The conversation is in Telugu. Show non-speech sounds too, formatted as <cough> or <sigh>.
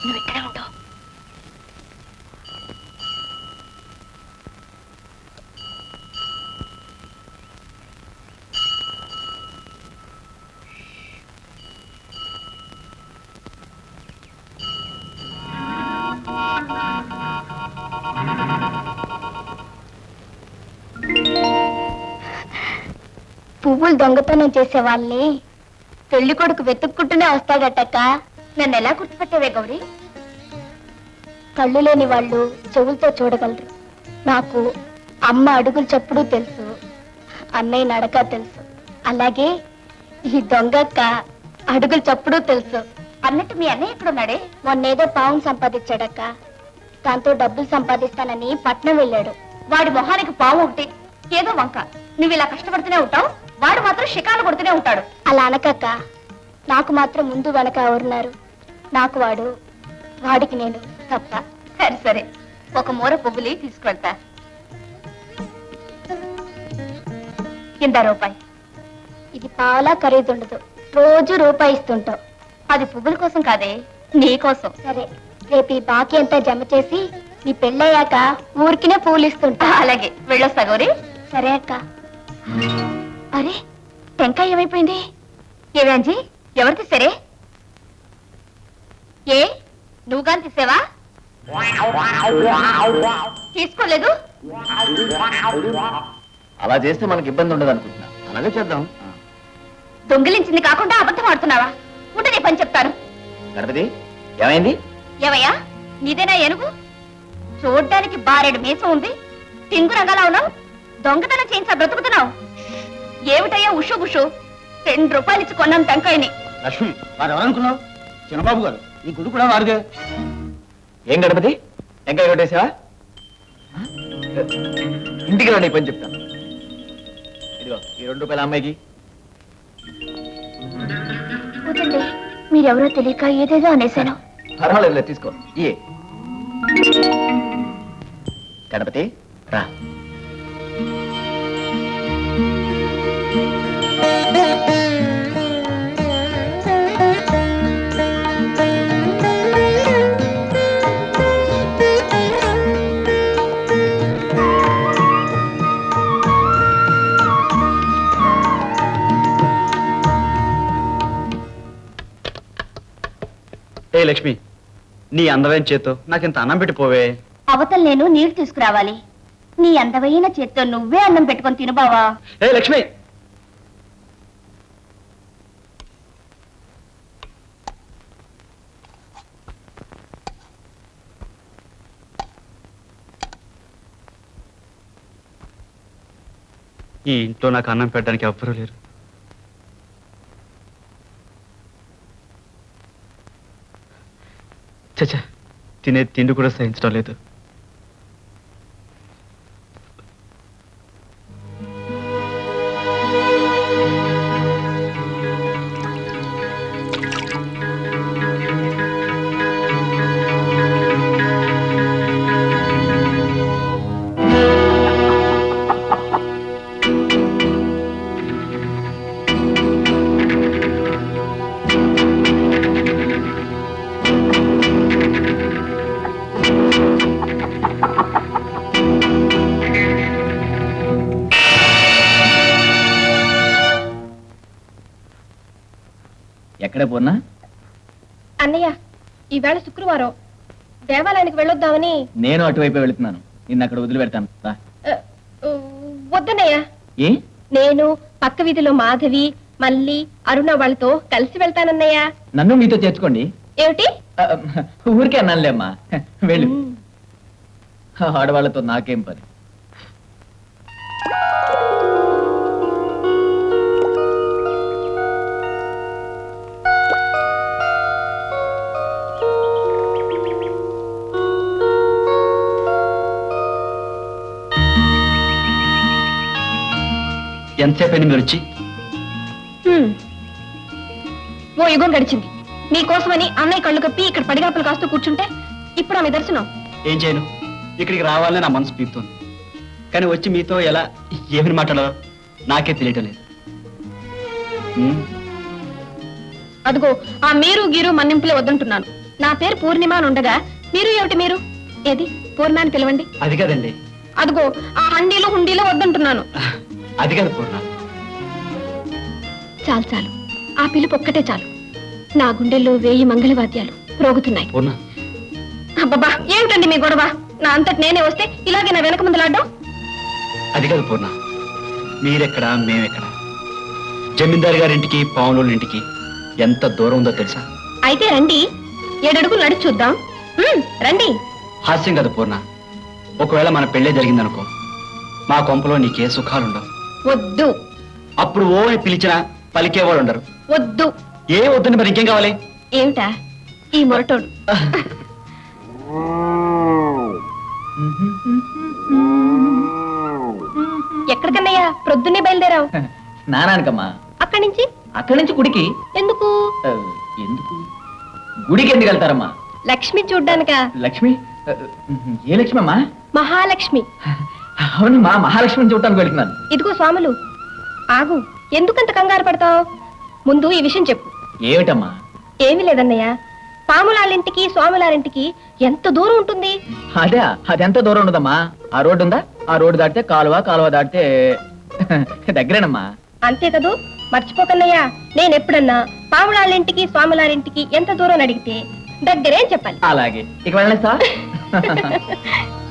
నువ్వు ఇక్కడే పువ్వులు దొంగతనం చేసే వాళ్ళని పెళ్ళి కొడుకు వెతుక్కుంటూనే వస్తాడటక్క. నన్ను ఎలా గుర్తుపెట్టేవే గౌరీ? కళ్ళు లేని వాళ్ళు చెవులతో చూడగలరు. నాకు అమ్మ అడుగులు చప్పుడు తెలుసు అన్నయ్య నడక తెలుసు. అలాగే ఈ దొంగక్క అడుగులు చప్పుడు తెలుసు. అన్నట్టు మీ అన్నయ్య ఎక్కడున్నాడే మొన్నేదో పావును సంపాదించాడక్క. దాంతో డబ్బులు సంపాదిస్తానని పట్నం వెళ్ళాడు. వాడి మొహానికి పావు ఒకటి. ఏదో వంక. నువ్వు ఇలా కష్టపడుతూనే ఉంటావు వాడు మాత్రం షికాలు కొడుతూనే ఉంటాడు. అలా అనకక్క. నాకు మాత్రం ముందు వెనక ఎవరున్నారు? నాకు వాడు వాడికి నేను తప్ప. సరే సరే. ఒక మూర పువ్వులి తీసుకెళ్తా కింద రూపాయి? ఇది పాలా ఖరీదుండదు. రోజు రూపాయి ఇస్తుంటావు అది పువ్వుల కోసం కాదే నీ కోసం. సరే రేపు ఈ బాకీ అంతా జమ చేసి నీ పెళ్ళయ్యాక ఊరికినే పూలు ఇస్తుంటా. అలాగే వెళ్ళొస్తా గౌరీ. సరే అక్క. అరే టెంకాయ ఏమైపోయింది? ఏవేంజీ ఎవరికి సరే? ఏ? నువ్వు కానీ తీసేవా? తీసుకోలేదు. అలా చేస్తే మనకి ఇబ్బంది ఉండదు అనుకుంటున్నా. అలాగే చేద్దాం. దొంగిలించింది కాకుండా అబద్ధం ఆడుతున్నావా? ఉంటే నీ పని చెప్తాను. గణపతి ఏమైంది? ఏవయ్యా నీదేనా ఏనుగు? చూడ్డానికి బారెడు మీసం ఉంది. తింగు రంగాలా ఉన్నావు? దొంగతనం చేయించా బ్రతుకుతున్నావు? ఏమిటయ్యా ఉషు గుషు రెండు రూపాయలు ఇచ్చి కొన్నాం టెంకాయని. లక్ష్మి వారు ఎవరనుకున్నావు? చిన్నబాబు గారు. ఈ గుడి కూడా వారిదే ఏం గణపతి? ఇంకా కొట్టేసావా? ఇంటికి రండి పని చెప్తాను. ఇదిగో ఈ రెండు రూపాయల అమ్మాయికి. మీరెవరో తెలియక ఏదేదో అనేశాను. పర్వాలేదు తీసుకో. ఇయే గణపతి రా. ఏ లక్ష్మి నీ అందమైన చేత్తో నాకు ఇంత అన్నం పెట్టిపోవే. అవతల నేను నీళ్ళు తీసుకురావాలి. నీ అందమైన చేత్తో నువ్వే అన్నం పెట్టుకొని తిను బావా. ఏ లక్ష్మి! ఈ ఇంట్లో నాకు అన్నం పెట్టడానికి ఎవ్వరూ లేరు. చచ్చా తినే తిండి కూడా సహించడం లేదు. ఎక్కడ పూర్ణ? అన్నయ్య ఈవేళ శుక్రవారం. దేవాలయానికి వెళ్ళొద్దామని నేను అటువైపు వెళుతున్నాను. నిన్ను అక్కడ వదిలి పెడతాను రా. వద్దన్నయ్య. ఏ? నేను పక్క వీధిలో మాధవి మల్లి అరుణ వాళ్ళతో కలిసి వెళ్తానన్నయ్య. నన్ను మీతో చేర్చుకోండి. ఏమిటి? ఆ, ఊరికే అన్నానులేమ్మా వెళ్ళు. ఆడవాళ్ళతో నాకేం పని? ఎంతసేపు అయింది మీరు వచ్చి. ఓ యుగం గడిచింది. నీకోసమని అన్నయ్య కళ్ళు కప్పి ఇక్కడ పడిగాపులు కాస్తూ కూర్చుంటే ఇప్పుడు ఆమె దర్శనం. ఏం చేయను? ఇక్కడికి రావాలని నా మనసు పీకుతోంది. కానీ వచ్చి మీతో ఎలా ఏమని మాట్లాడాలో నాకే తెలియటం లేదు. ఉమ్, అదిగో ఆ మీరు గీరు మన్నింపులే వద్దంటున్నాను. నా పేరు పూర్ణిమ అని ఉండగా మీరు ఏమిటి మీరు? ఏది? పూర్ణ అని పిలవండి. అది కదండి. అదిగో ఆ హండీలు హుండీలు వద్దంటున్నాను. అది కాదు పూర్ణ చాలు చాలు. ఆ పిలుపు ఒక్కటే చాలు. నా గుండెల్లో వేయి మంగళవాద్యాలు రోగుతున్నాయి. పూర్ణ. అబ్బబ్బా ఏమిటండి మీ గొడవ? నా అంతటి నేనే వస్తే ఇలాగే నా వెనక ముందులాడ్డం అది కాదు పూర్ణ మీరెక్కడ మేమెక్కడ? జమీందారు గారింటికి పావులోళ్ళ ఇంటికి ఎంత దూరం ఉందో తెలుసా? అయితే రండి ఏడడుగులు నడిచి చూద్దాం. ఉమ్, రండి. హాస్యం కదా పూర్ణ. ఒకవేళ మన పెళ్ళే జరిగిందనుకో మా కొంపలో నీకే సుఖాలుండవు. వద్దు. అప్పుడు ఓ అని పిలిచినా పలికేవాళ్ళు ఉండరు. వద్దు. ఏ వద్దని మరి ఇంకేం కావాలి? ఏమిటా? ఈ మొరటోడు. ఎక్కడికన్నయ్యా? ప్రొద్దున్నే బయలుదేరావు. స్నానానికమ్మా అక్కడి నుంచి? అక్కడి నుంచి గుడికి. ఎందుకు? ఆ, ఎందుకు? గుడికి ఎందుకు వెళ్తారమ్మా? లక్ష్మి చూడ్డానికా? లక్ష్మి? ఆ, ఏ లక్ష్మి అమ్మా మహాలక్ష్మి. <laughs> అవునమ్మా మహాలక్ష్మిని చూడటానికి వెళ్తున్నాను. ఇదిగో స్వాములు ఆగు. ఎందుకంత కంగారు పడతావు? ముందు ఈ విషయం చెప్పు. ఏమిటమ్మా? ఏమీ లేదన్నయ్య. పాములారింటికి స్వాములారింటికి ఎంత దూరం ఉంటుంది? అదే అది ఎంత దూరం ఉండదమ్మా? ఆ రోడ్డు ఉందా? ఆ రోడ్డు దాటితే కాలువ కాలువ దాటితే <laughs> దగ్గరేనమ్మా. అంతే కదూ? మర్చిపోకన్నయ్యా నేను ఎప్పుడన్నా పాములారింటికి స్వాములారింటికి ఎంత దూరం అడిగితే దగ్గరే అని చెప్పాలి. అలాగే. ఇక వెళ్ళేస్తా <laughs>